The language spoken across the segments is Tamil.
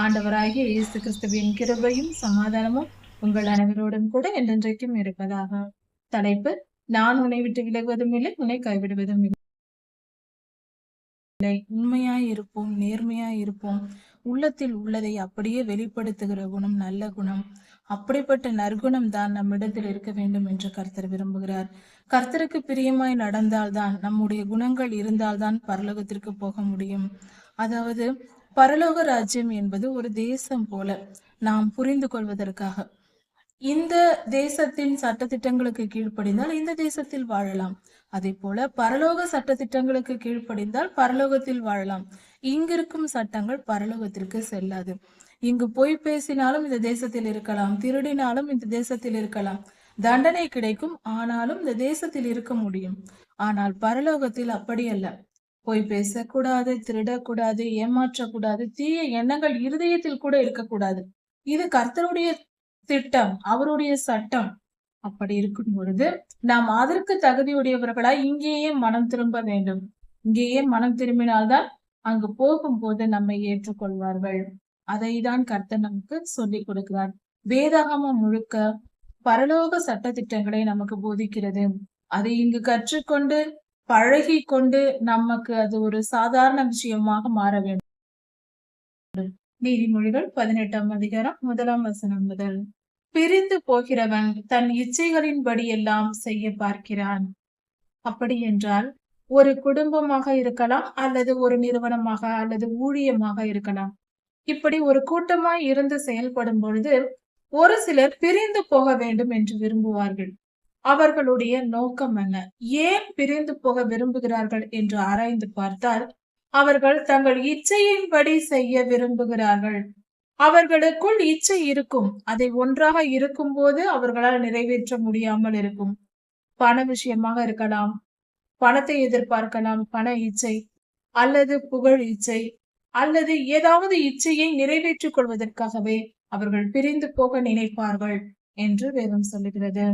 ஆண்டவராகிய இயேசு கிறிஸ்துவின் கிருபையும் சமாதானமும் உங்கள் அனைவரோடும் கூட என்றென்றைக்கும் இருப்பதாக. தலைப்பு நான் உன்னை விட்டு விலகுவதும் இல்லை உன்னை கைவிடுவதும் இல்லை. உண்மையாய் இருப்போம் நேர்மையாய் இருப்போம் உள்ளத்தில் உள்ளதை அப்படியே வெளிப்படுத்துகிற குணம் நல்ல குணம். அப்படிப்பட்ட நற்குணம் தான் நம்மிடத்தில் இருக்க வேண்டும் என்று கர்த்தர் விரும்புகிறார். கர்த்தருக்கு பிரியமாய் நடந்தால்தான் நம்முடைய குணங்கள் இருந்தால்தான் பரலோகத்திற்கு போக முடியும். அதாவது பரலோக ராஜ்யம் என்பது ஒரு தேசம் போல நாம் புரிந்து கொள்வதற்காக. இந்த தேசத்தின் சட்டத்திட்டங்களுக்கு கீழ்ப்படிந்தால் இந்த தேசத்தில் வாழலாம். அதே போல பரலோக சட்டத்திட்டங்களுக்கு கீழ்ப்படிந்தால் பரலோகத்தில் வாழலாம். இங்கிருக்கும் சட்டங்கள் பரலோகத்திற்கு செல்லாது. இங்கு பொய் பேசினாலும் இந்த தேசத்தில் இருக்கலாம். திருடினாலும் இந்த தேசத்தில் இருக்கலாம். தண்டனை கிடைக்கும் ஆனாலும் இந்த தேசத்தில் இருக்க முடியும். ஆனால் பரலோகத்தில் அப்படி அல்ல. போய் பேசக்கூடாது திருடக்கூடாது ஏமாற்றக்கூடாது தீய எண்ணங்கள் இருதயத்தில் கூட இருக்கக்கூடாது. இது கர்த்தருடைய திட்டம் அவருடைய சட்டம். அப்படி இருக்கும் பொழுது நாம் அதற்கு தகுதியுடையவர்களாய் இங்கேயே மனம் திரும்ப வேண்டும். இங்கேயே மனம் திரும்பினால்தான் அங்கு போகும்போது நம்மை ஏற்றுக்கொள்வார்கள். அதை தான் கர்த்தர் நமக்கு சொல்லிக் கொடுக்கிறார். வேதாகமம் முழுக்க பரலோக சட்ட திட்டங்களை நமக்கு போதிக்கிறது. அதை இங்கு கற்றுக்கொண்டு பழகி கொண்டு நமக்கு அது ஒரு சாதாரண விஷயமாக மாற வேண்டும். நீதிமொழிகள் பதினெட்டாம் அதிகாரம் முதலாம் வசனம் முதல். பிரிந்து போகிறவன் தன் இச்சைகளின்படி எல்லாம் செய்ய பார்க்கிறான். அப்படி என்றால் ஒரு குடும்பமாக இருக்கலாம் அல்லது ஒரு நிறுவனமாக அல்லது ஊழியமாக இருக்கலாம். இப்படி ஒரு கூட்டமாய் இருந்து செயல்படும் பொழுது ஒரு சிலர் பிரிந்து போக வேண்டும் என்று விரும்புவார்கள். அவர்களுடைய நோக்கம் என்ன? ஏன் பிரிந்து போக விரும்புகிறார்கள் என்று ஆராய்ந்து பார்த்தால் அவர்கள் தங்கள் இச்சையின்படி செய்ய விரும்புகிறார்கள். அவர்களுக்குள் இச்சை இருக்கும். அதை ஒன்றாக இருக்கும் போது அவர்களால் நிறைவேற்ற முடியாமல் இருக்கும். பண விஷயமாக இருக்கலாம். பணத்தை எதிர்பார்க்கலாம். பண இச்சை அல்லது புகழ் இச்சை அல்லது ஏதாவது இச்சையை நிறைவேற்றிக் கொள்வதற்காகவே அவர்கள் பிரிந்து போக நினைப்பார்கள் என்று வேதம் சொல்லுகிறது.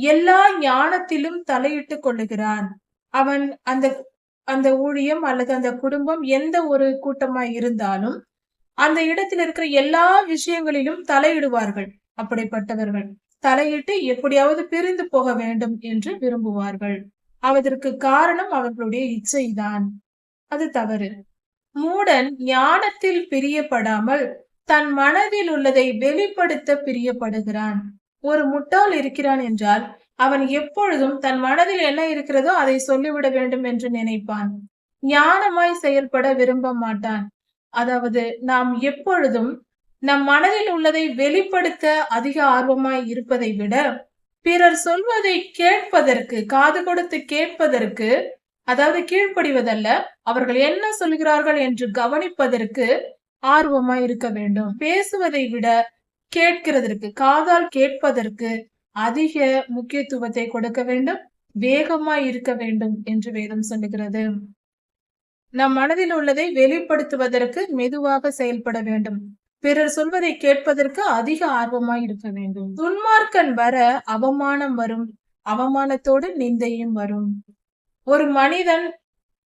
எல்லா ஞானத்திலும் தலையிட்டுக் கொள்ளுகிறான். அவன் அந்த அந்த ஊழியம் அல்லது அந்த குடும்பம் எந்த ஒரு கூட்டமா இருந்தாலும் அந்த இடத்தில் இருக்கிற எல்லா விஷயங்களிலும் தலையிடுவார்கள். அப்படிப்பட்டவர்கள் தலையிட்டு எப்படியாவது பிரிந்து போக வேண்டும் என்று விரும்புவார்கள். அதற்கு காரணம் அவர்களுடைய இச்சைதான். அது தவறு. மூடன் ஞானத்தில் பிரியப்படாமல் தன் மனதில் உள்ளதை வெளிப்படுத்த பிரியப்படுகிறான். ஒரு முட்டாள் இருக்கிறான் என்றால் அவன் எப்பொழுதும் தன் மனதில் என்ன இருக்கிறதோ அதை சொல்லிவிட வேண்டும் என்று நினைப்பான். ஞானமாய் செயல்பட விரும்ப மாட்டான். அதாவது நாம் எப்பொழுதும் நம் மனதில் உள்ளதை வெளிப்படுத்த அதிக ஆர்வமாய் இருப்பதை விட பிறர் சொல்வதை கேட்பதற்கு காது கொடுத்து கேட்பதற்கு அதாவது கீழ்ப்படிவதல்ல அவர்கள் என்ன சொல்கிறார்கள் என்று கவனிப்பதற்கு ஆர்வமாய் இருக்க வேண்டும். பேசுவதை விட கேட்கிறதற்கு காதால் கேட்பதற்கு அதிக முக்கியத்துவத்தை கொடுக்க வேண்டும் வேகமாய் இருக்க வேண்டும் என்று வேதம் சொல்லுகிறது. நம் மனதில் உள்ளதை வெளிப்படுத்துவதற்கு மெதுவாக செயல்பட வேண்டும். பிறர் சொல்வதை கேட்பதற்கு அதிக ஆர்வமாய் இருக்க வேண்டும். துன்மார்க்கன் வர அவமானம் வரும் அவமானத்தோடு நிந்தையும் வரும். ஒரு மனிதன்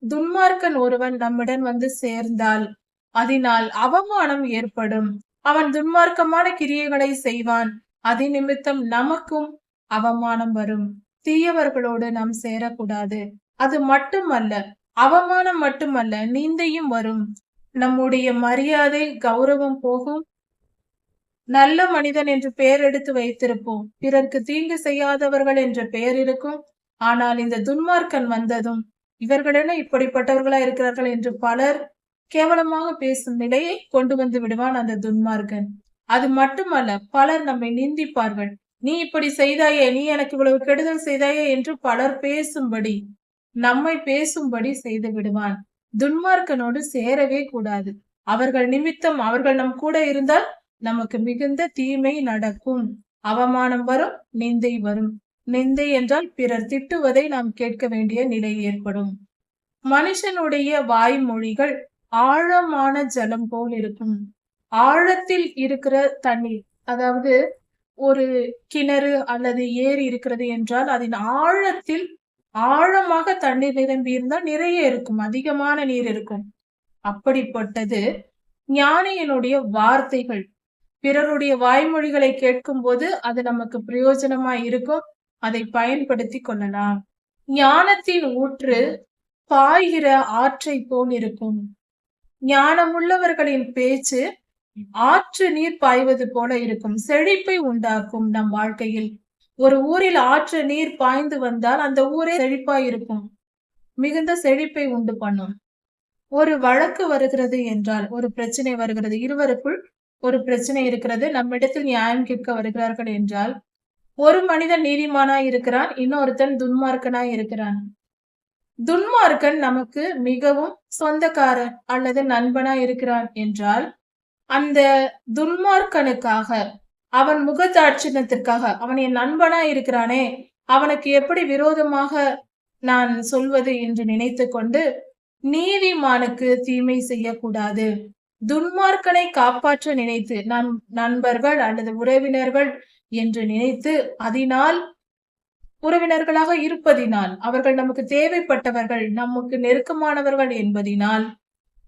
துன்மார்க்கன் ஒருவன் நம்மிடம் வந்து சேர்ந்தால் அதனால் அவமானம் ஏற்படும். அவன் துன்மார்க்கமான கிரியைகளை செய்வான். அதி நிமித்தம் நமக்கும் அவமானம் வரும். தீயவர்களோடு நாம் சேரக்கூடாது. அது மட்டுமல்ல அவமானம் மட்டுமல்ல நீந்தையும் வரும். நம்முடைய மரியாதை கௌரவம் போகும். நல்ல மனிதன் என்று பெயர் எடுத்து வைத்திருப்போம். பிறர்க்கு தீங்கு செய்யாதவர்கள் என்ற பெயர் இருக்கும். ஆனால் இந்த துன்மார்க்கன் வந்ததும் இவர்களென இப்படிப்பட்டவர்களா இருக்கிறார்கள் என்று பலர் கேவலமாக பேசும் நிலையை கொண்டு வந்து விடுவான் அந்த துன்மார்க்கன். அது மட்டுமல்ல பலர் நம்மை நிந்திப்பார்கள். நீ இப்படி செய்தாயே நீ எனக்கு இவ்வளவு கெடுதல் செய்தாயே என்று பலர் பேசும்படி நம்மை பேசும்படி செய்து விடுவான். துன்மார்க்கனோடு சேரவே கூடாது. அவர்கள் நிமித்தம் அவர்கள் நம் கூட இருந்தால் நமக்கு மிகுந்த தீமை நடக்கும். அவமானம் வரும் நிந்தை வரும். நிந்தை என்றால் பிறர் திட்டுவதை நாம் கேட்க வேண்டிய நிலை ஏற்படும். மனுஷனுடைய வாய்மொழிகள் ஆழமான ஜலம் போல் இருக்கும். ஆழத்தில் இருக்கிற தண்ணீர் அதாவது ஒரு கிணறு அல்லது ஏரி இருக்கிறது என்றால் அதன் ஆழத்தில் ஆழமாக தண்ணீர் நிரம்பி இருந்தால் நிறைய இருக்கும் அதிகமான நீர் இருக்கும். அப்படிப்பட்டது ஞானியினுடைய வார்த்தைகள். பிறருடைய வாய்மொழிகளை கேட்கும் போது அது நமக்கு பிரயோஜனமா இருக்கும் அதை பயன்படுத்தி கொள்ளலாம். ஞானத்தின் ஊற்று பாய்கிற ஆற்றை போல் இருக்கும். ஞானமுள்ளவர்களின் பேச்சு ஆற்று நீர் பாய்வது போல இருக்கும். செழிப்பை உண்டாக்கும் நம் வாழ்க்கையில். ஒரு ஊரில் ஆற்று நீர் பாய்ந்து வந்தால் அந்த ஊரே செழிப்பாய் இருக்கும். மிகுந்த செழிப்பை உண்டு பண்ணும். ஒரு வழக்கு வருகிறது என்றால் ஒரு பிரச்சனை வருகிறது. இருவருக்குள் ஒரு பிரச்சனை இருக்கிறது. நம்மிடத்தில் நியாயம் கேட்க வருகிறார்கள் என்றால் ஒரு மனிதன் நீதிமானாய் இருக்கிறான் இன்னொருத்தன் துன்மார்க்கனாய் இருக்கிறான். துன்மார்க்கன் நமக்கு மிகவும் சொந்தக்காரன் அல்லது நண்பனா இருக்கிறான் என்றால் அந்த துன்மார்க்கனுக்காக அவன் முகதாட்சிணத்திற்காக அவன் என் நண்பனா இருக்கிறானே அவனுக்கு எப்படி விரோதமாக நான் சொல்வது என்று நினைத்து கொண்டு நீதிமானுக்கு தீமை செய்யக்கூடாது. துன்மார்க்கனை காப்பாற்ற நினைத்து நம் நண்பர்கள் அல்லது உறவினர்கள் என்று நினைத்து அதனால் உறவினர்களாக இருப்பதினால் அவர்கள் நமக்கு தேவைப்பட்டவர்கள் நமக்கு நெருக்கமானவர்கள் என்பதினால்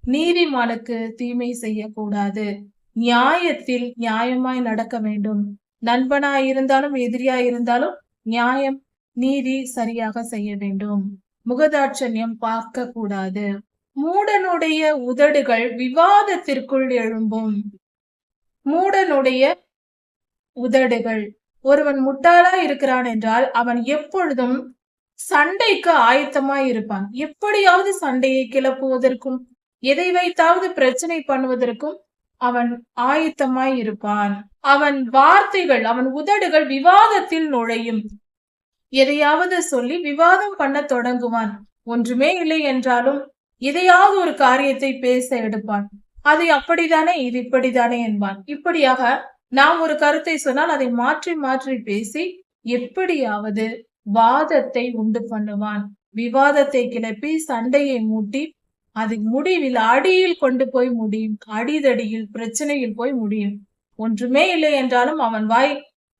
நீதிமானுக்கு தீமை செய்யக்கூடாது. நியாயத்தில் நியாயமாய் நடக்க வேண்டும். நண்பனாய் இருந்தாலும் எதிரியாய் இருந்தாலும் நியாயம் நீதி சரியாக செய்ய வேண்டும். முகதாட்சண்யம் பார்க்க கூடாது மூடனுடைய உதடுகள் விவாதத்திற்குள் எழும்பும். மூடனுடைய உதடுகள் ஒருவன் முட்டாளா இருக்கிறான் என்றால் அவன் எப்பொழுதும் சண்டைக்கு ஆயத்தமாய் இருப்பான். எப்படியாவது சண்டையை கிளப்புவதற்கும் எதை வைத்தாவது பிரச்சனை பண்ணுவதற்கும் அவன் ஆயத்தமாய் இருப்பான். அவன் வார்த்தைகள் அவன் உதடுகள் விவாதத்தில் நுழையும். எதையாவது சொல்லி விவாதம் பண்ண தொடங்குவான். ஒன்றுமே இல்லை என்றாலும் எதையாவது ஒரு காரியத்தை பேச எடுப்பான். அது அப்படித்தானே இது இப்படித்தானே என்பான். இப்படியாக நாம் ஒரு கருத்தை சொன்னால் அதை மாற்றி மாற்றி பேசி எப்படியாவது வாதத்தை உண்டு பண்ணுவான். விவாதத்தை கிளப்பி சண்டையை மூட்டி அது முடிவில் அடியில் கொண்டு போய் முடியும். அடிதடியில் பிரச்சனையில் போய் முடியும். ஒன்றுமே இல்லை என்றாலும் அவன் வாய்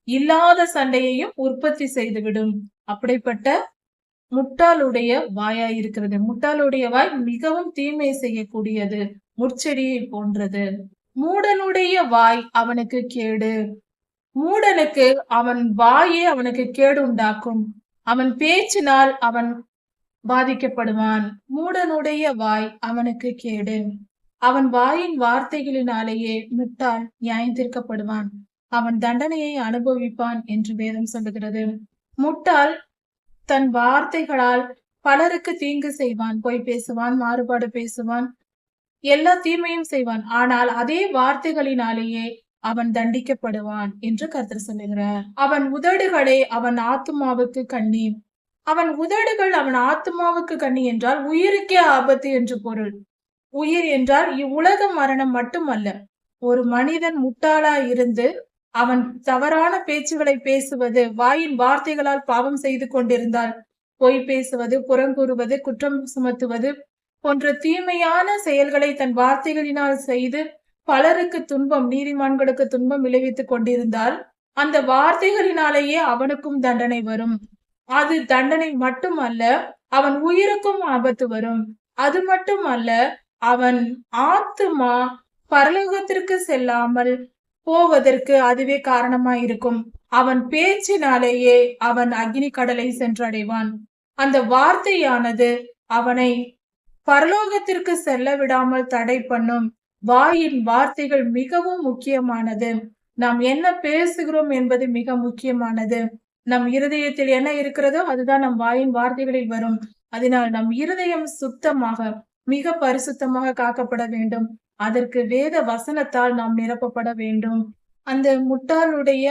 இல்லாத சண்டையையும் உற்பத்தி செய்துவிடும். அப்படிப்பட்ட முட்டாளுடைய வாயாய் இருக்கிறது. முட்டாளுடைய வாய் மிகவும் தீமை செய்யக்கூடியது. முற்செடியை போன்றது. மூடனுடைய வாய் அவனுக்கு கேடு. மூடனுக்கு அவன் வாயே அவனுக்கு கேடு உண்டாக்கும். அவன் பேச்சினால் அவன் பாதிக்கப்படுவான். மூடனுடைய வாய் அவனுக்கு கேடு. அவன் வாயின் வார்த்தைகளினாலேயே முட்டாள் நியாயந்திருக்கப்படுவான். அவன் தண்டனையை அனுபவிப்பான் என்று வேதம் சொல்லுகிறது. முட்டாள் தன் வார்த்தைகளால் பலருக்கு தீங்கு செய்வான் பொய் பேசுவான் மாறுபாடு பேசுவான் எல்லா தீமையும் செய்வான். ஆனால் அதே வார்த்தைகளினாலேயே அவன் தண்டிக்கப்படுவான் என்று கருத்து சொல்லுகிறார். அவன் உதடுகளே அவன் ஆத்மாவுக்கு கண்ணி. அவன் உதடுகள் அவன் ஆத்மாவுக்கு கண்ணி என்றால் உயிருக்கே ஆபத்து என்று பொருள். உயிர் என்றால் இவ்வுலக மரணம் மட்டுமல்ல ஒரு மனிதன் முட்டாளா இருந்து அவன் தவறான பேச்சுகளை பேசுவது வாயின் வார்த்தைகளால் பாவம் செய்து கொண்டிருந்தால் பொய் பேசுவது புறங்கூறுவது குற்றம் சுமத்துவது போன்ற தீமையான செயல்களை தன் வார்த்தைகளினால் செய்து பலருக்கு துன்பம் நீதிமான்களுக்கு துன்பம் விளைவித்துக் கொண்டிருந்தால் அந்த வார்த்தைகளினாலேயே அவனுக்கும் தண்டனை வரும். அது தண்டனை மட்டுமல்ல அவன் உயிருக்கும் ஆபத்து வரும். அது மட்டுமல்ல அவன் ஆத்துமா பரலோகத்திற்கு செல்லாமல் போவதற்கு அதுவே காரணமாயிருக்கும். அவன் பேச்சினாலேயே அவன் அக்னி கடலை சென்றடைவான். அந்த வார்த்தையானது அவனை பரலோகத்திற்கு செல்ல விடாமல் தடை பண்ணும் வாயின் வார்த்தைகள் மிகவும் முக்கியமானது. நாம் என்ன பேசுகிறோம் என்பது மிக முக்கியமானது. நம் இருதயத்தில் என்ன இருக்கிறதோ அதுதான் நம் வாயின் வார்த்தைகளில் வரும். அதனால் நம் இருதயம் சுத்தமாக மிக பரிசுத்தமாக காக்கப்பட வேண்டும். அதற்கு வேத வசனத்தால் நாம் நிரப்பப்பட வேண்டும். அந்த முட்டாளுடைய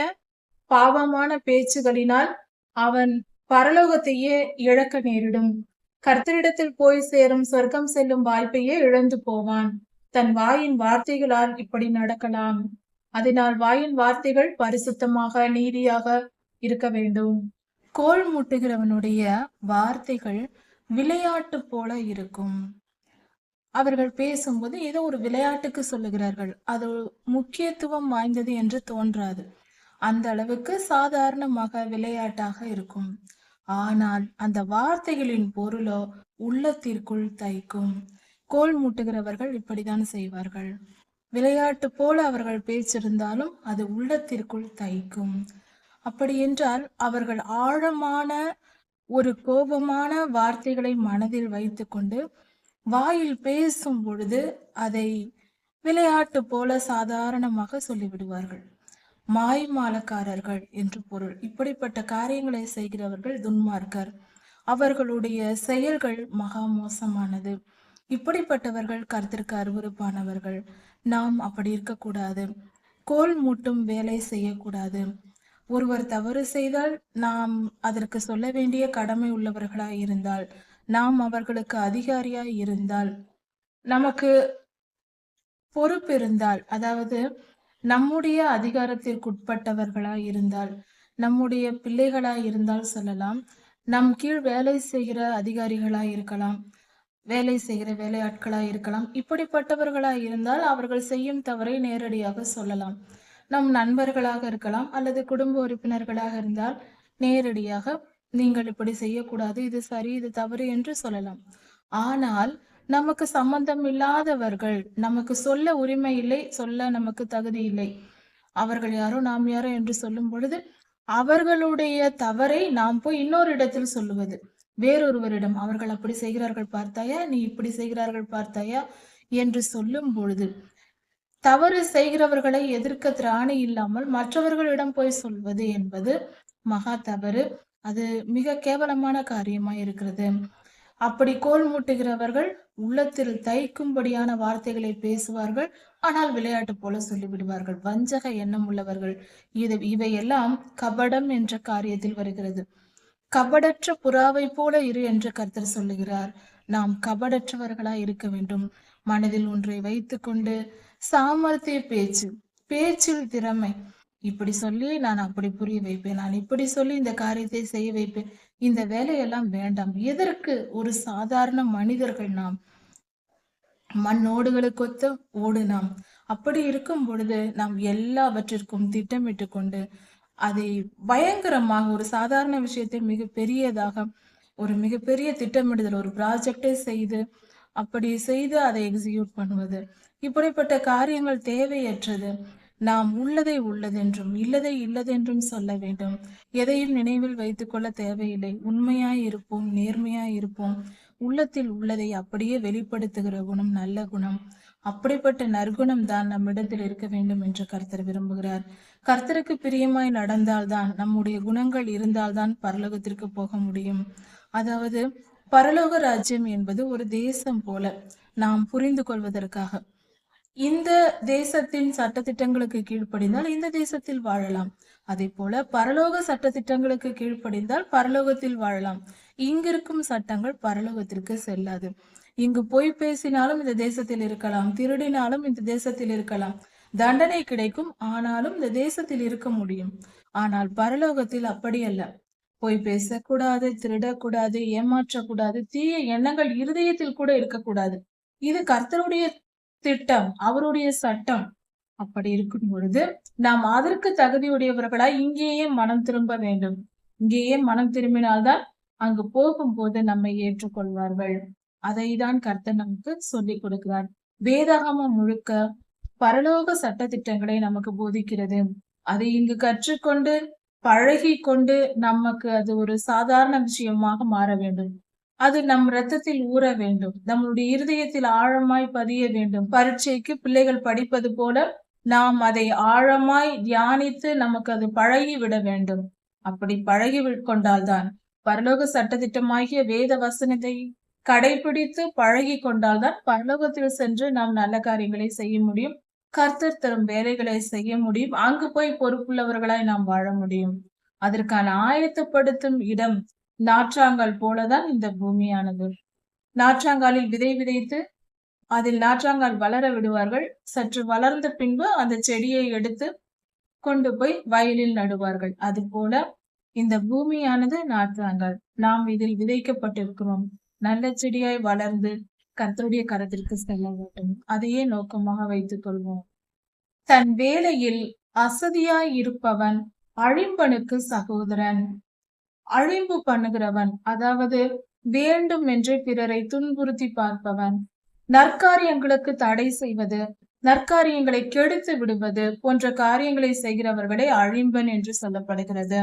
பாவமான பேச்சுகளினால் அவன் பரலோகத்தையே இழக்க நேரிடும். கர்த்தரிடத்தில் போய் சேரும் சொர்க்கம் செல்லும் வாய்ப்பையே இழந்து போவான். தன் வாயின் வார்த்தைகளால் இப்படி நடக்கலாம். அதனால் வாயின் வார்த்தைகள் பரிசுத்தமாக நீதியாக இருக்க வேண்டும். கோல் முட்டுகிறவனுடைய வார்த்தைகள் விளையாட்டு போல இருக்கும். அவர்கள் பேசும்போது ஏதோ ஒரு விளையாட்டுக்கு சொல்லுகிறார்கள். அது முக்கியத்துவம் வாய்ந்தது என்று தோன்றாது. அந்த அளவுக்கு சாதாரணமாக விளையாட்டாக இருக்கும். ஆனால் அந்த வார்த்தைகளின் பொருளோ உள்ளத்திற்குள் தைக்கும். கோல் மூட்டுகிறவர்கள் இப்படித்தான் செய்வார்கள். விளையாட்டு போல அவர்கள் பேச்சிருந்தாலும் அது உள்ளத்திற்குள் தைக்கும். அப்படி என்றால் அவர்கள் ஆழமான ஒரு கோபமான வார்த்தைகளை மனதில் வைத்துக்கொண்டு வாயில் பேசும் பொழுது அதை விளையாட்டு போல சாதாரணமாக சொல்லிவிடுவார்கள். மாய்மாலக்காரர்கள் என்று பொருள். இப்படிப்பட்ட காரியங்களை செய்கிறவர்கள் துன்மார்க்கர். அவர்களுடைய செயல்கள் மகா மோசமானது. இப்படிப்பட்டவர்கள் கருத்திற்கு அருவருப்பானவர்கள். நாம் அப்படி இருக்கக்கூடாது. கோல் மூட்டும் வேலை செய்யக்கூடாது. ஒருவர் தவறு செய்தால் நாம் அதற்கு சொல்ல வேண்டிய கடமை உள்ளவர்களாய் இருந்தால் நாம் அவர்களுக்கு அதிகாரியாய் இருந்தால் நமக்கு பொறுப்பு இருந்தால் அதாவது நம்முடைய அதிகாரத்திற்குட்பட்டவர்களாய் இருந்தால் நம்முடைய பிள்ளைகளாய் இருந்தால் சொல்லலாம். நம் கீழ் வேலை செய்கிற அதிகாரிகளாய் இருக்கலாம். வேலை செய்கிற வேலையாட்களாய் இருக்கலாம். இப்படிப்பட்டவர்களாய் இருந்தால் அவர்கள் செய்யும் தவறை நேரடியாக சொல்லலாம். நம் நண்பர்களாக இருக்கலாம் அல்லது குடும்ப உறுப்பினர்களாக இருந்தால் நேரடியாக நீங்கள் இப்படி செய்யக்கூடாது இது சரி இது தவறு என்று சொல்லலாம். ஆனால் நமக்கு சம்பந்தம் இல்லாதவர்கள் நமக்கு சொல்ல உரிமை இல்லை சொல்ல நமக்கு தகுதி இல்லை. அவர்கள் யாரோ நாம் யாரோ என்று சொல்லும் பொழுது அவர்களுடைய தவறை நாம் போய் இன்னொரு இடத்தில் சொல்லுவது. வேறொருவரிடம் அவர்கள் அப்படி செய்கிறார்கள் பார்த்தாயா? நீ இப்படி செய்கிறார்கள் பார்த்தாயா? என்று சொல்லும் பொழுது தவறு செய்கிறவர்களை எதிர்க்க திராணி இல்லாமல் மற்றவர்களிடம் போய் சொல்வது என்பது மகா தவறு. அது மிக கேவலமான காரியமாய் இருக்கிறது அப்படி கோல் மூட்டுகிறவர்கள் உள்ளத்தில் தைக்கும்படியான வார்த்தைகளை பேசுவார்கள். ஆனால் விளையாட்டு போல சொல்லிவிடுவார்கள். வஞ்சக எண்ணம் உள்ளவர்கள். இது இவையெல்லாம் கபடம் என்ற காரியத்தில் வருகிறது. கபடற்ற புறாவை போல இரு என்று கர்த்தர் சொல்லுகிறார். நாம் கபடற்றவர்களாய் இருக்க வேண்டும். மனதில் ஒன்றை வைத்துக்கொண்டு சாமர்த்திய பேச்சு பேச்சில் திறமை. இப்படி சொல்லி நான் அப்படி புரிய வைப்பேன். நான் இப்படி சொல்லி இந்த காரியத்தை செய்ய வைப்பேன். இந்த வேலையெல்லாம் வேண்டாம். எதற்கு ஒரு சாதாரண மனிதர்கள் நாம்? மண்ணோடுகளுக்கொத்த ஓடு நாம் அப்படி இருக்கும் பொழுது நாம் எல்லாவற்றிற்கும் திட்டமிட்டு கொண்டு அதை பயங்கரமாக ஒரு சாதாரண விஷயத்தை மிக பெரியதாக ஒரு மிகப்பெரிய திட்டமிடுதல் ஒரு ப்ராஜெக்டை செய்து அப்படி செய்து அதை எக்ஸிக்யூட் பண்ணுவது. இப்படிப்பட்ட காரியங்கள் தேவையற்றது. நாம் உள்ளதை உள்ளதென்றும் இல்லதை இல்லதென்றும் சொல்ல வேண்டும். எதையும் நினைவில் வைத்துக்கொள்ள தேவையில்லை. உண்மையாய் இருப்போம் நேர்மையாய் இருப்போம். உள்ளத்தில் உள்ளதை அப்படியே வெளிப்படுத்துகிற குணம் நல்ல குணம். அப்படிப்பட்ட நற்குணம் தான் நம்மிடத்தில் இருக்க வேண்டும் என்று கர்த்தர் விரும்புகிறார். கர்த்தருக்கு பிரியமாய் நடந்தால்தான் நம்முடைய குணங்கள் இருந்தால்தான் பரலோகத்திற்கு போக முடியும். அதாவது பரலோக ராஜ்யம் என்பது ஒரு தேசம் போல நாம் புரிந்து கொள்வதற்காக. இந்த தேசத்தின் சட்டத்திட்டங்களுக்கு கீழ்ப்படிந்தால் இந்த தேசத்தில் வாழலாம். அதே போல பரலோக சட்டத்திட்டங்களுக்கு கீழ்ப்படிந்தால் பரலோகத்தில் வாழலாம். இங்கிருக்கும் சட்டங்கள் பரலோகத்திற்கு செல்லாது. இங்கு பொய் பேசினாலும் இந்த தேசத்தில் இருக்கலாம். திருடினாலும் இந்த தேசத்தில் இருக்கலாம். தண்டனை கிடைக்கும். ஆனாலும் இந்த தேசத்தில் இருக்க முடியும். ஆனால் பரலோகத்தில் அப்படி அல்ல பொய் பேசக்கூடாது திருடக்கூடாது ஏமாற்றக்கூடாது தீய எண்ணங்கள் இருதயத்தில் கூட இருக்கக்கூடாது. இது கர்த்தருடைய திட்டம் அவருடைய சட்டம். அப்படி இருக்கும் பொழுது நாம் அதற்கு தகுதியுடையவர்களாய் இங்கேயே மனம் திரும்ப வேண்டும். இங்கேயே மனம் திரும்பினால்தான் அங்கு போகும்போது நம்மை ஏற்றுக்கொள்வார்கள். அதை தான் கர்த்தர் நமக்கு சொல்லிக் கொடுக்கிறார். வேதாகமம் முழுக்க பரலோக சட்ட திட்டங்களை நமக்கு போதிக்கிறது. அதை இங்கு கற்றுக்கொண்டு பழகி கொண்டு நமக்கு அது ஒரு சாதாரண விஷயமாக மாற வேண்டும். அது நம் ரத்தத்தில் ஊற வேண்டும். நம்முடைய இருதயத்தில் ஆழமாய் பதிய வேண்டும். பரீட்சைக்கு பிள்ளைகள் படிப்பது போல நாம் அதை ஆழமாய் தியானித்து நமக்கு அது பழகி விட வேண்டும். அப்படி பழகி கொண்டால்தான் பரலோக சட்டத்திட்டமாகிய வேத வசனத்தை கடைபிடித்து பழகி கொண்டால்தான் பரலோகத்தில் சென்று நாம் நல்ல காரியங்களை செய்ய முடியும். கர்த்தர் தரும் வேலைகளை செய்ய முடியும். அங்கு போய் பொறுப்புள்ளவர்களாய் நாம் வாழ முடியும். அதற்கான ஆயத்தப்படுத்தும் இடம் நாற்றாங்கால் போலதான் இந்த பூமியானது. நாற்றாங்காலில் விதை விதைத்து அதில் நாற்றாங்கால் வளர விடுவார்கள். சற்று வளர்ந்த பின்பு அந்த செடியை எடுத்து கொண்டு போய் வயலில் நடுவார்கள். அது போல இந்த பூமியானது நாற்றாங்கால். நாம் இதில் விதைக்கப்பட்டிருக்கிறோம். நல்ல செடியாய் வளர்ந்து கர்த்தருடைய கரத்திற்கு செல்ல வேண்டும். அதையே நோக்கமாக வைத்துக் கொள்வோம். தன் வேலையில் அசதியாய் இருப்பவன் அழிம்பனுக்கு சகோதரன். அழிம்பு பண்ணுகிறவன் அதாவது வேண்டும் என்று பிறரை துன்புறுத்தி பார்ப்பவன். நற்காரியங்களுக்கு தடை செய்வது நற்காரியங்களை கெடுத்து விடுவது போன்ற காரியங்களை செய்கிறவர்களே அழிம்பன் என்று சொல்லப்படுகிறது.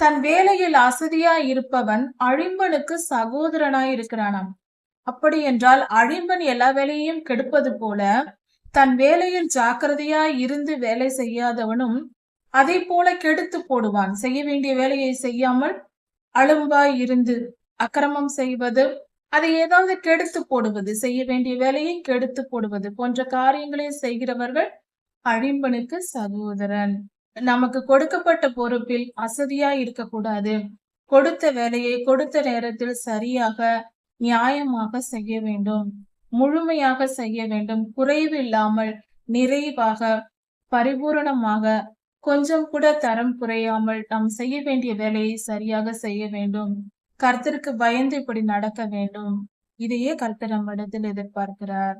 தன் வேலையில் அசதியாய் இருப்பவன் அழிம்பனுக்கு சகோதரனாய் இருக்கிறானாம். அப்படி என்றால் அழிம்பன் எல்லா வேலையையும் கெடுப்பது போல தன் வேலையில் ஜாக்கிரதையாய் இருந்து வேலை செய்யாதவனும் அதை போல கெடுத்து போடுவான். செய்ய வேண்டிய வேலையை செய்யாமல் அழும்பாய் இருந்து அக்கிரமம் செய்வது அதை ஏதாவது கெடுத்து போடுவது செய்ய வேண்டிய வேலையை கெடுத்து போடுவது போன்ற காரியங்களை செய்கிறவர்கள் அழிம்பனுக்கு சகோதரன். நமக்கு கொடுக்கப்பட்ட பொறுப்பில் அசதியா இருக்கக்கூடாது. கொடுத்த வேலையை கொடுத்த நேரத்தில் சரியாக நியாயமாக செய்ய வேண்டும். முழுமையாக செய்ய வேண்டும். குறைவு இல்லாமல் நிறைவாக பரிபூரணமாக கொஞ்சம் கூட தரம் குறையாமல் நாம் செய்ய வேண்டிய வேலையை சரியாக செய்ய வேண்டும். கர்த்தருக்கு பயந்து இப்படி நடக்க வேண்டும். இதையே கர்த்தர் நம்மிடத்தில் எதிர்பார்க்கிறார்.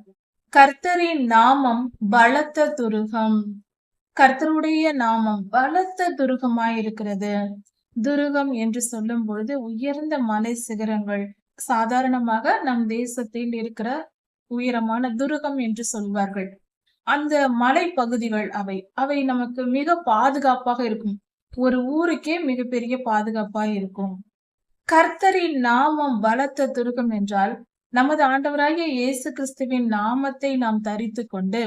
கர்த்தரின் நாமம் பலத்த துருகம். கர்த்தருடைய நாமம் பலத்த துருகமாய் இருக்கிறது. துருகம் என்று சொல்லும் பொழுது உயர்ந்த மலை சிகரங்கள் சாதாரணமாக நம் தேசத்தில் இருக்கிற உயரமான துருகம் என்று சொல்வார்கள். அந்த மலை பகுதிகள் அவை. அவை நமக்கு மிக பாதுகாப்பாக இருக்கும். ஒரு ஊருக்கே மிகப்பெரிய பாதுகாப்பா இருக்கும். கர்த்தரின் நாமம் பலத்த துருகம் என்றால் நமது ஆண்டவராகிய இயேசு கிறிஸ்துவின் நாமத்தை நாம் தரித்து கொண்டு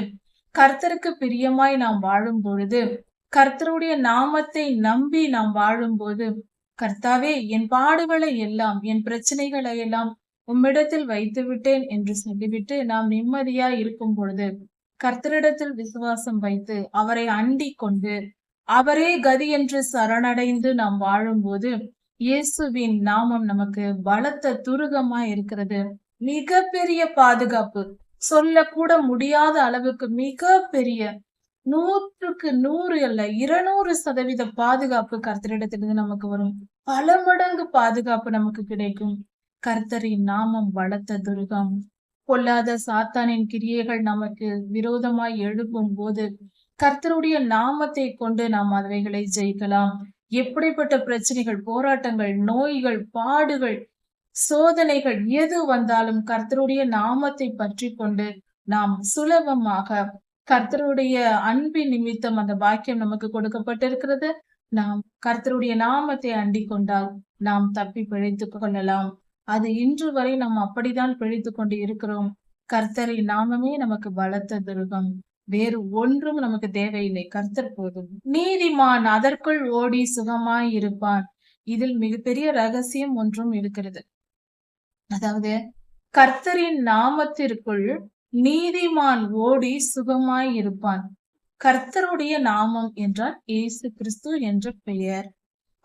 கர்த்தருக்கு பிரியமாய் நாம் வாழும் பொழுது கர்த்தருடைய நாமத்தை நம்பி நாம் வாழும்போது கர்த்தாவே என் பாடுகளை எல்லாம் என் பிரச்சனைகளை எல்லாம் உம்மிடத்தில் வைத்து விட்டேன் என்று சொல்லிவிட்டு நாம் நிம்மதியா இருக்கும் பொழுது கர்த்தரிடத்தில் விசுவாசம் வைத்து அவரை அண்டி கொண்டு அவரே கதி என்று சரணடைந்து நாம் வாழும்போது இயேசுவின் நாமம் நமக்கு பலத்த துருகமா இருக்கிறது. மிகப்பெரிய பாதுகாப்பு. சொல்லக்கூட முடியாத அளவுக்கு மிக பெரிய நூற்றுக்கு நூறு அல்ல இருநூறு சதவீத பாதுகாப்பு கர்த்தரிடத்திலிருந்து நமக்கு வரும். பல மடங்கு பாதுகாப்பு நமக்கு கிடைக்கும். கர்த்தரின் நாமம் பலத்த துருகம். பொல்லாத சாத்தானின் கிரியைகள் நமக்கு விரோதமாய் எழுப்பும் போது கர்த்தருடைய நாமத்தை கொண்டு நாம் அவைகளை ஜெயிக்கலாம். எப்படிப்பட்ட பிரச்சனைகள் போராட்டங்கள் நோய்கள் பாடுகள் சோதனைகள் எது வந்தாலும் கர்த்தருடைய நாமத்தை பற்றி கொண்டு நாம் சுலபமாக கர்த்தருடைய அன்பின் நிமித்தம் அந்த பாக்கியம் நமக்கு கொடுக்கப்பட்டிருக்கிறது. நாம் கர்த்தருடைய நாமத்தை அண்டிக் கொண்டால் நாம் தப்பி பிழைத்துக் கொள்ளலாம். அது இன்று வரை நாம் அப்படித்தான் பிழைத்துக் கொண்டு இருக்கிறோம். கர்த்தரின் நாமமே நமக்கு பலத்த துருகம். வேறு ஒன்றும் நமக்கு தேவையில்லை. கர்த்தர் போதும். நீதிமான் அதற்குள் ஓடி சுகமாய் இருப்பான் இதில் மிகப்பெரிய ரகசியம் ஒன்றும் இருக்கிறது. அதாவது கர்த்தரின் நாமத்திற்குள் நீதிமான் ஓடி சுகமாய் இருப்பான் கர்த்தருடைய நாமம் என்றால் இயேசு கிறிஸ்து என்ற பெயர்.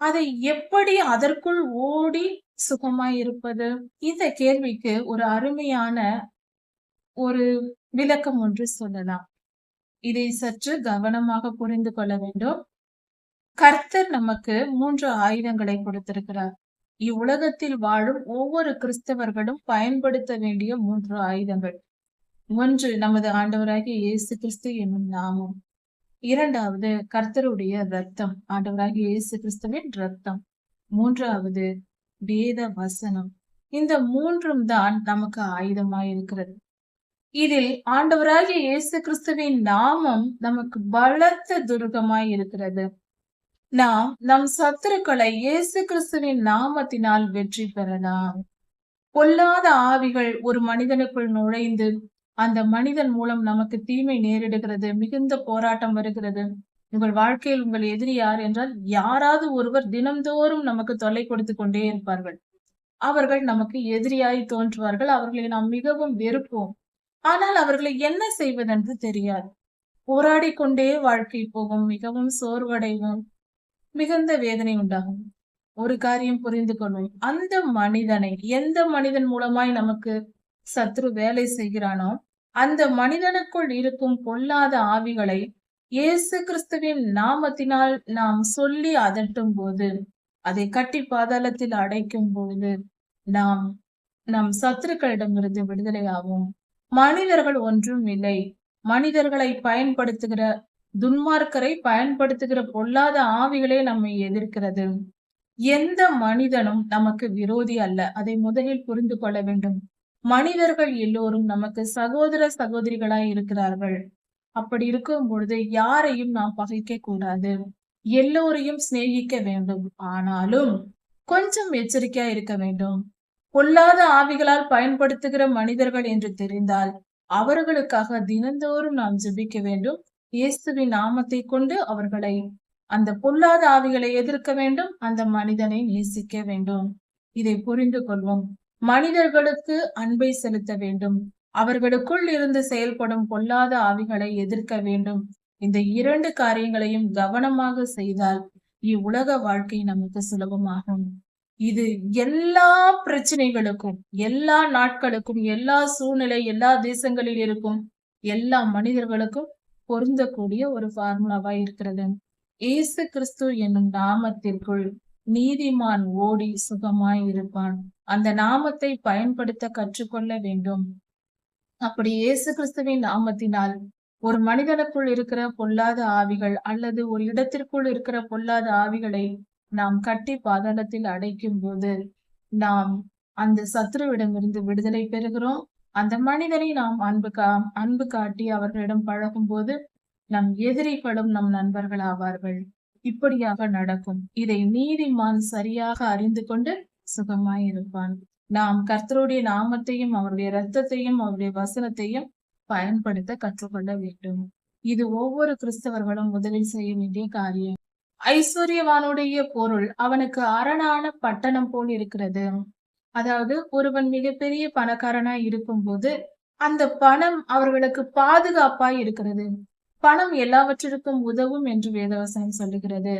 அதை எப்படி அதற்குள் ஓடி சுகமாய் இருப்பது இந்த கேள்விக்கு ஒரு அருமையான ஒரு விளக்கம் ஒன்று சொல்லலாம். இதை சற்று கவனமாக புரிந்து கொள்ள வேண்டும். கர்த்தர் நமக்கு மூன்று ஆயுதங்களை கொடுத்திருக்கிறார். இவ்வுலகத்தில் வாழும் ஒவ்வொரு கிறிஸ்தவர்களும் பயன்படுத்த வேண்டிய மூன்று ஆயுதங்கள். ஒன்று நமது ஆண்டவராகிய இயேசு கிறிஸ்து என்னும் நாமம். இரண்டாவது கர்த்தருடைய ரத்தம் ஆண்டவராகிய இயேசு கிறிஸ்துவின் ரத்தம் மூன்றாவது வேத வசனம். இந்த மூன்றும் தான் நமக்கு ஆயுதமாய் இருக்கிறது. இதில் ஆண்டவராகிய இயேசு கிறிஸ்துவின் நாமம் நமக்கு பலத்த துருகமாய் இருக்கிறது. நாம் நம் சத்துருக்களை இயேசு கிறிஸ்துவின் நாமத்தினால் வெற்றி பெறலாம். பொல்லாத ஆவிகள் ஒரு மனிதனுக்குள் நுழைந்து அந்த மனிதன் மூலம் நமக்கு தீமை நேரிடுகிறது மிகுந்த போராட்டம் வருகிறது. உங்கள் வாழ்க்கையில் உங்கள் எதிரி யார் என்றால் யாராவது ஒருவர் தினம்தோறும் நமக்கு தொல்லை கொடுத்து கொண்டே இருப்பார்கள். அவர்கள் நமக்கு எதிரியாய் தோன்றுவார்கள். அவர்களை நாம் மிகவும் வெறுப்போம். ஆனால் அவர்களை என்ன செய்வதென்று தெரியாது. போராடி கொண்டே வாழ்க்கை போகும் மிகவும் சோர்வடைவோம் மிகுந்த வேதனை உண்டாகும். ஒரு காரியம் புரிந்து கொள்வோம். அந்த மனிதனை எந்த மனிதன் மூலமாய் நமக்கு சத்ரு வேலை செய்கிறானோ அந்த மனிதனுக்குள் இருக்கும் பொல்லாத ஆவிகளை இயேசு கிறிஸ்துவின் நாமத்தினால் நாம் சொல்லி அதட்டும் போது அதை கட்டி பாதாளத்தில் அடைக்கும் பொழுது நாம் நம் சத்துருக்களிடமிருந்து விடுதலையாகும் மனிதர்கள் ஒன்றும் இல்லை. மனிதர்களை பயன்படுத்துகிற துன்மார்க்கரை பயன்படுத்துகிற பொல்லாத ஆவிகளே நம்மை எதிர்க்கிறது. எந்த மனிதனும் நமக்கு விரோதி அல்ல. அதை முதலில் புரிந்து கொள்ள வேண்டும். மனிதர்கள் எல்லோரும் நமக்கு சகோதர சகோதரிகளாய் இருக்கிறார்கள். அப்படி இருக்கும் பொழுது யாரையும் நாம் பகைக்க கூடாது. எல்லோரையும் சிநேகிக்க வேண்டும். ஆனாலும் கொஞ்சம் எச்சரிக்கையா இருக்க வேண்டும். பொல்லாத ஆவிகளால் பயன்படுத்துகிற மனிதர்கள் என்று தெரிந்தால் அவர்களுக்காக தினந்தோறும் நாம் ஜெபிக்க வேண்டும். இயேசுவின் நாமத்தை கொண்டு அவர்களை அந்த பொல்லாத ஆவிகளை எதிர்க்க வேண்டும். அந்த மனிதனை நேசிக்க வேண்டும். இதை புரிந்து கொள்வோம். மனிதர்களுக்கு அன்பை செலுத்த வேண்டும். அவர்களுக்குள் இருந்து செயல்படும் பொல்லாத ஆவிகளை எதிர்க்க வேண்டும். இந்த இரண்டு காரியங்களையும் கவனமாக செய்தால் இவ்வுலக வாழ்க்கை நமக்கு சுலபமாகும். இது எல்லா பிரச்சனைகளுக்கும் எல்லா நாட்களுக்கும் எல்லா சூழ்நிலை எல்லா தேசங்களில் இருக்கும் எல்லா மனிதர்களுக்கும் பொருந்தக்கூடிய ஒரு ஃபார்முலாவா இருக்கிறது. இயேசு கிறிஸ்து என்னும் நாமத்திற்குள் நீதிமான் ஓடி சுகமாய் இருப்பான். அந்த நாமத்தை பயன்படுத்த கற்றுக்கொள்ள வேண்டும். அப்படி இயேசு கிறிஸ்துவின் நாமத்தினால் ஒரு மனிதனுக்குள் இருக்கிற பொல்லாத ஆவிகள் அல்லது ஒரு இடத்திற்குள் இருக்கிற பொல்லாத ஆவிகளை நாம் கட்டி பாதாளத்தில் அடைக்கும் போது நாம் அந்த சத்ருவிடமிருந்து விடுதலை பெறுகிறோம். அந்த மனிதனை நாம் அன்பு கா அன்பு காட்டி அவர்களிடம் பழகும் போது நம் எதிரிகளும் நம் நண்பர்கள் ஆவார்கள் இப்படியாக நடக்கும். இதை நீதிமான் சரியாக அறிந்து கொண்டு சுகமாய் இருப்பான். நாம் கர்த்தருடைய நாமத்தையும் அவருடைய ரத்தத்தையும் அவருடைய வசனத்தையும் பயன்படுத்த கற்றுக்கொள்ள வேண்டும். இது ஒவ்வொரு கிறிஸ்தவர்களும் முதலில் செய்ய வேண்டிய காரியம். ஐஸ்வர்யவானுடைய பொருள் அவனுக்கு அரணான பட்டணம் போல் இருக்கிறது. அதாவது ஒருவன் மிகப்பெரிய பணக்காரனா இருக்கும்போது அந்த பணம் அவர்களுக்கு பாதுகாப்பாய் இருக்கிறது. பணம் எல்லாவற்றிற்கும் உதவும் என்று வேதவசனம் சொல்லுகிறது.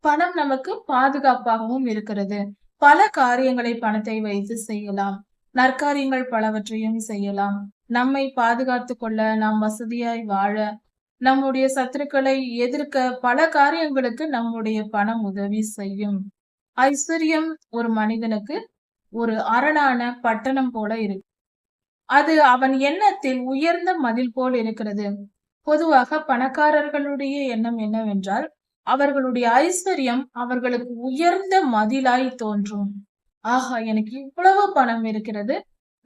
பணம் நமக்கு பாதுகாப்பாகவும் இருக்கிறது. பல காரியங்களை பணத்தை வைத்து செய்யலாம். நற்காரியங்கள் பலவற்றையும் செய்யலாம். நம்மை பாதுகாத்து கொள்ள நாம் வசதியாய் வாழ நம்முடைய சத்துருக்களை எதிர்க்க பல காரியங்களுக்கு நம்முடைய பணம் உதவி செய்யும். ஐஸ்வர்யம் ஒரு மனிதனுக்கு ஒரு அரணான பட்டணம் போல இருக்கு. அது அவன் எண்ணத்தில் உயர்ந்த மதில் போல் இருக்கிறது. பொதுவாக பணக்காரர்களுடைய எண்ணம் என்னவென்றால் அவர்களுடைய ஐஸ்வர்யம் அவர்களுக்கு உயர்ந்த மதிலாய் தோன்றும். ஆஹா எனக்கு இவ்வளவு பணம் இருக்கிறது.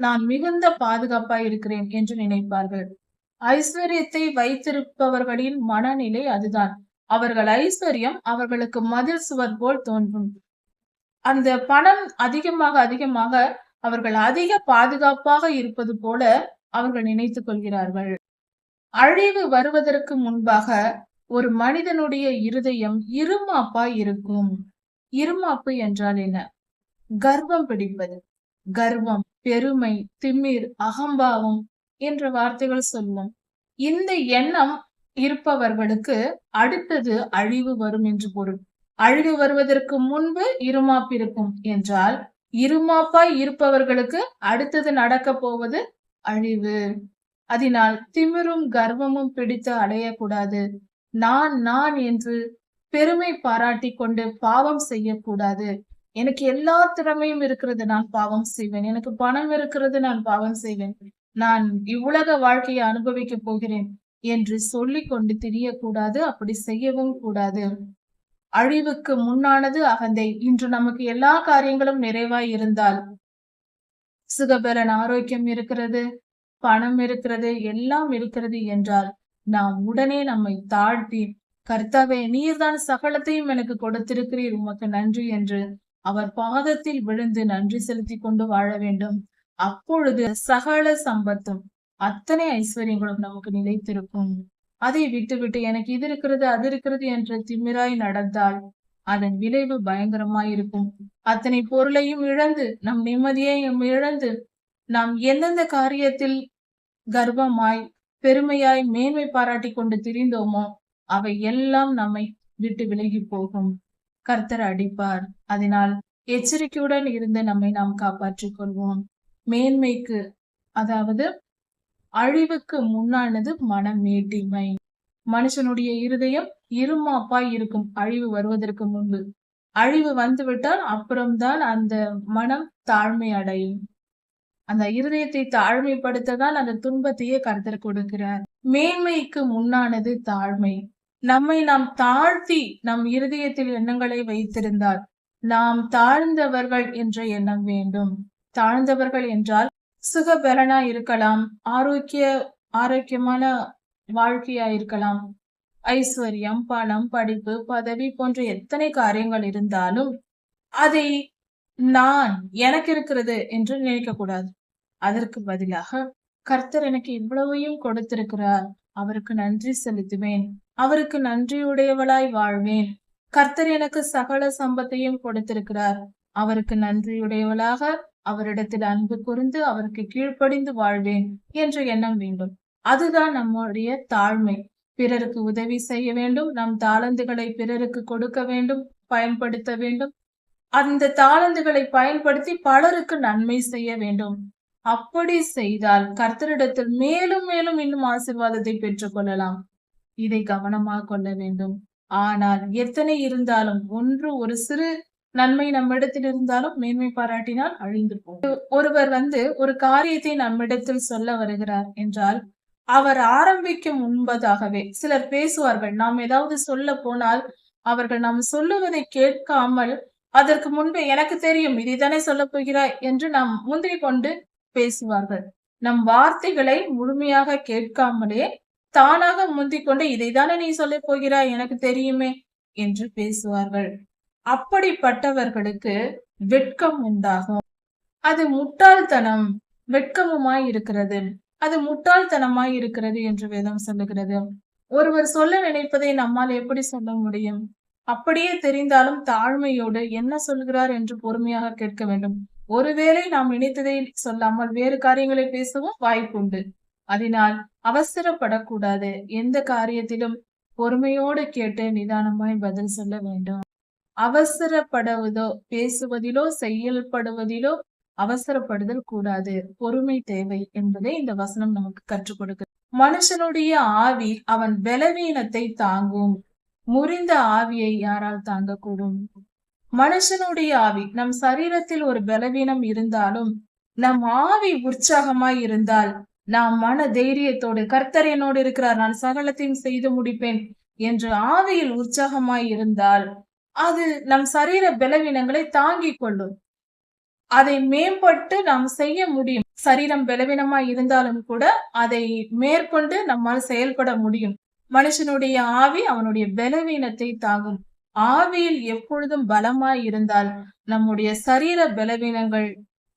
நான் மிகுந்த பாதுகாப்பாய் இருக்கிறேன் என்று நினைப்பார்கள். ஐஸ்வர்யத்தை வைத்திருப்பவர்களின் மனநிலை அதுதான். அவர்கள் ஐஸ்வர்யம் அவர்களுக்கு மதில் சுவர் போல் தோன்றும். அந்த பணம் அதிகமாக அதிகமாக அவர்கள் அதிக பாதுகாப்பாக இருப்பது போல அவர்கள் நினைத்துக் கொள்கிறார்கள். அழிவு வருவதற்கு முன்பாக ஒரு மனிதனுடைய இருதயம் இருமாப்பா இருக்கும். இருமாப்பு என்றால் என்ன? கர்வம் பிடிப்பது. கர்வம் பெருமை திமிர் அகம்பாவம் என்ற வார்த்தைகள் சொல்லும். இந்த எண்ணம் இருப்பவர்களுக்கு அடுத்தது அழிவு வரும் என்று பொருள். அழிவு வருவதற்கு முன்பு இருமாப்பு இருக்கும் என்றால் இருமாப்பாய் இருப்பவர்களுக்கு அடுத்தது நடக்க போவது அழிவு. அதனால் திமிரும் கர்வமும் பிடித்து அடையக்கூடாது. நான் நான் என்று பெருமை பாராட்டி கொண்டு பாவம் செய்யக்கூடாது. எனக்கு எல்லா திறமையும் இருக்கிறது நான் பாவம் செய்வேன். எனக்கு பணம் இருக்கிறது நான் பாவம் செய்வேன். நான் இவ்வுலக வாழ்க்கையை அனுபவிக்க போகிறேன் என்று சொல்லி கொண்டு திரியக்கூடாது அப்படி செய்யவும் கூடாது. அழிவுக்கு முன்னானது அகந்தை. இன்று நமக்கு எல்லா காரியங்களும் நிறைவாய் இருந்தால் சுகபலன் ஆரோக்கியம் இருக்கிறது. பணம் இருக்கிறது எல்லாம் இருக்கிறது என்றால் நாம் உடனே நம்மை தாழ்த்தி கர்த்தாவே நீர்தான் சகலத்தையும் எனக்கு கொடுத்திருக்கிறீர். உமக்கு நன்றி என்று அவர் பாதத்தில் விழுந்து நன்றி செலுத்தி கொண்டு வாழ வேண்டும். அப்பொழுது சகல சம்பத்தும் அத்தனை ஐஸ்வர்யங்களும் நமக்கு நிலைத்திருக்கும். அதை விட்டுவிட்டு எனக்கு இது இருக்கிறது அது இருக்கிறது என்று திமிராய் நடந்தால் அதன் விளைவு பயங்கரமாயிருக்கும். அத்தனை பொருளையும் இழந்து நம் நிம்மதியையும் இழந்து நாம் எந்தெந்த காரியத்தில் கர்வமாய் பெருமையாய் மேன்மை பாராட்டி கொண்டு திரிந்தோமோ அவை எல்லாம் நம்மை விட்டு விலகி போகும். கர்த்தர் அடிப்பார். அதனால் எச்சரிக்கையுடன் இருந்து நம்மை நாம் காப்பாற்றிக் கொள்வோம். மேன்மைக்கு அதாவது அழிவுக்கு முன்னானது மன மேட்டிமை மனுஷனுடைய இருதயம் இருமாப்பாய் இருக்கும் அழிவு வருவதற்கு முன்பு. அழிவு வந்துவிட்டால் அப்புறம்தான் அந்த மனம் தாழ்மை அடையும் அந்த இருதயத்தை தாழ்மைப்படுத்ததால் அந்த துன்பத்தையே கருத்தர் கொடுக்கிறார். மேன்மைக்கு முன்னானது தாழ்மை. நம்மை நாம் தாழ்த்தி நம் இருதயத்தில் எண்ணங்களை வைத்திருந்தால் நாம் தாழ்ந்தவர்கள் என்ற எண்ணம் வேண்டும். தாழ்ந்தவர்கள் என்றால் சுகபலனா இருக்கலாம் ஆரோக்கிய ஆரோக்கியமான வாழ்க்கையா இருக்கலாம். ஐஸ்வர்யம் பணம் படிப்பு பதவி போன்ற எத்தனை காரியங்கள் இருந்தாலும் அதை நான் எனக்கு இருக்கிறது என்று நினைக்க கூடாது அதற்கு பதிலாக கர்த்தர் எனக்கு இவ்வளவையும் கொடுத்திருக்கிறார். அவருக்கு நன்றி செலுத்துவேன். அவருக்கு நன்றியுடையவளாய் வாழ்வேன். கர்த்தர் எனக்கு சகல சம்பத்தையும் கொடுத்திருக்கிறார். அவருக்கு நன்றியுடையவளாக அவரிடத்தில் அன்பு கூர்ந்து அவருக்கு கீழ்ப்படிந்து வாழ்வேன் என்ற எண்ணம் வேண்டும். அதுதான் நம்முடைய தாழ்மை. பிறருக்கு உதவி செய்ய வேண்டும். நம் தாளந்துகளை பிறருக்கு கொடுக்க வேண்டும். பயன்படுத்த வேண்டும். அந்த தாளந்துகளை பயன்படுத்தி பலருக்கு நன்மை செய்ய வேண்டும். அப்படி செய்தால் கர்த்தரிடத்தில் மேலும் மேலும் இன்னும் ஆசிர்வாதத்தை பெற்றுக் கொள்ளலாம் இதை கவனமாக கொள்ள வேண்டும். ஆனால் எத்தனை இருந்தாலும் ஒன்று ஒரு சிறு நன்மை நம்மிடத்தில் இருந்தாலும் மேன்மை பாராட்டினால் அழிந்து போகும். ஒருவர் வந்து ஒரு காரியத்தை நம்மிடத்தில் சொல்ல வருகிறார் என்றால் அவர் ஆரம்பிக்கும் முன்பதாகவே சிலர் பேசுவார்கள். நாம் ஏதாவது சொல்ல போனால் அவர்கள் நாம் சொல்லுவதை கேட்காமல் அதற்கு முன்பே எனக்கு தெரியும் இதைத்தானே சொல்ல போகிறாய் என்று நாம் முந்திரி கொண்டு பேசுவார்கள். நம் வார்த்தைகளை முழுமையாக கேட்காமலே தானாக முந்திக் கொண்டு இதைதானே நீ சொல்ல போகிறாய்? எனக்கு தெரியுமே என்று பேசுவார்கள். அப்படிப்பட்டவர்களுக்கு வெட்கம் உண்டாகும். அது முட்டாள்தனம் வெட்கமுமாய் இருக்கிறது. அது முட்டாள்தனமாய் இருக்கிறது என்று வேதம் சொல்லுகிறது. ஒருவர் சொல்ல நினைப்பதை நம்மால் எப்படி சொல்ல முடியும்? அப்படியே தெரிந்தாலும் தாழ்மையோடு என்ன சொல்கிறார் என்று பொறுமையாக கேட்க வேண்டும். ஒருவேளை நாம் நினைத்ததை சொல்லாமல் வேறு காரியங்களை பேசவும் வாய்ப்புண்டு. அதனால் அவசரப்படக்கூடாது எந்த காரியத்திலும் பொறுமையோடு கேட்டு நிதானமாய் பதில் சொல்ல வேண்டும் அவசரப்படுவதோ பேசுவதிலோ செயல்படுவதிலோ அவசரப்படுதல் கூடாது பொறுமை தேவை என்பதை இந்த வசனம் நமக்கு கற்றுக் கொடுக்க மனுஷனுடைய ஆவி அவன் பலவீனத்தை தாங்கும் முறிந்த ஆவியை யாரால் தாங்கக்கூடும் மனுஷனுடைய ஆவி நம் சரீரத்தில் ஒரு பலவீனம் இருந்தாலும் நம் ஆவி உற்சாகமாய் இருந்தால் நாம் மன தைரியத்தோடு கர்த்தர் என்னோடு இருக்கிறார் நான் சகலத்தையும் செய்து முடிப்பேன் என்று ஆவியில் உற்சாகமாய் இருந்தால் அது நம் சரீர பலவீனங்களை தாங்கிக் கொள்ளும். அதை மேம்பட்டு நாம் செய்ய முடியும். சரீரம் பலவீனமா இருந்தாலும் கூட அதை மேற்கொண்டு நம்மால் செயல்பட முடியும். மனுஷனுடைய ஆவி அவனுடைய பலவீனத்தை தாங்கும். ஆவியில் எப்பொழுதும் பலமாய் இருந்தால் நம்முடைய சரீர பலவீனங்கள்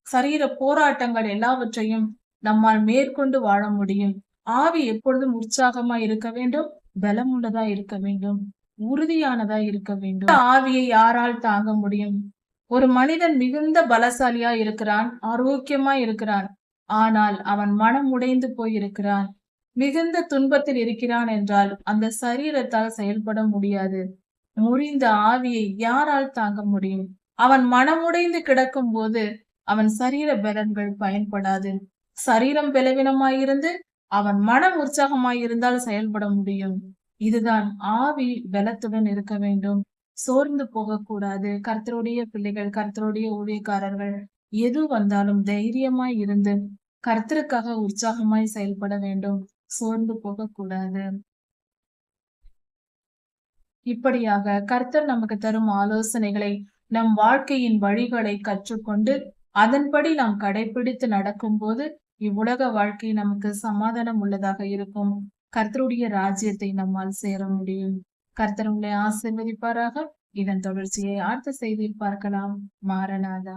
சரீர போராட்டங்கள் எல்லாவற்றையும் நம்மால் மேற்கொண்டு வாழ முடியும். ஆவி எப்பொழுதும் உற்சாகமா இருக்க வேண்டும் பலமுள்ளதா இருக்க வேண்டும் உறுதியானதா இருக்க வேண்டும். ஆவியை யாரால் தாங்க முடியும்? ஒரு மனிதன் மிகுந்த பலசாலியா இருக்கிறான் ஆரோக்கியமா இருக்கிறான். ஆனால் அவன் மனம் உடைந்து போயிருக்கிறான். மிகுந்த துன்பத்தில் இருக்கிறான் என்றால் அந்த சரீரத்தால் செயல்பட முடியாது. முறிந்த ஆவியை யாரால் தாங்க முடியும்? அவன் மனமுடைந்து கிடக்கும் போது அவன் சரீர பலன்கள் பயன்படாது. சரீரம் பலவீனமாயிருந்து அவன் மனம் உற்சாகமாயிருந்தால் செயல்பட முடியும். இதுதான் ஆவி பலத்துடன் இருக்க வேண்டும். சோர்ந்து போகக்கூடாது. கர்த்தருடைய பிள்ளைகள் கர்த்தருடைய ஊழியக்காரர்கள் எது வந்தாலும் தைரியமாய் இருந்து கர்த்தருக்காக உற்சாகமாய் செயல்பட வேண்டும். சோர்ந்து போகக்கூடாது. இப்படியாக கர்த்தர் நமக்கு தரும் ஆலோசனைகளை நம் வாழ்க்கையின் வழிகளை கற்றுக்கொண்டு அதன்படி நாம் கடைபிடித்து நடக்கும்போது இவ்வுலக வாழ்க்கை நமக்கு சமாதானம் உள்ளதாக இருக்கும். கர்த்தருடைய ராஜ்யத்தை நம்மால் சேர முடியும். கர்த்தர் உங்களை ஆசிர்வதிப்பாராக. இதன் தொடர்ச்சியை அடுத்த செய்தியில் பார்க்கலாம். மாரநாதா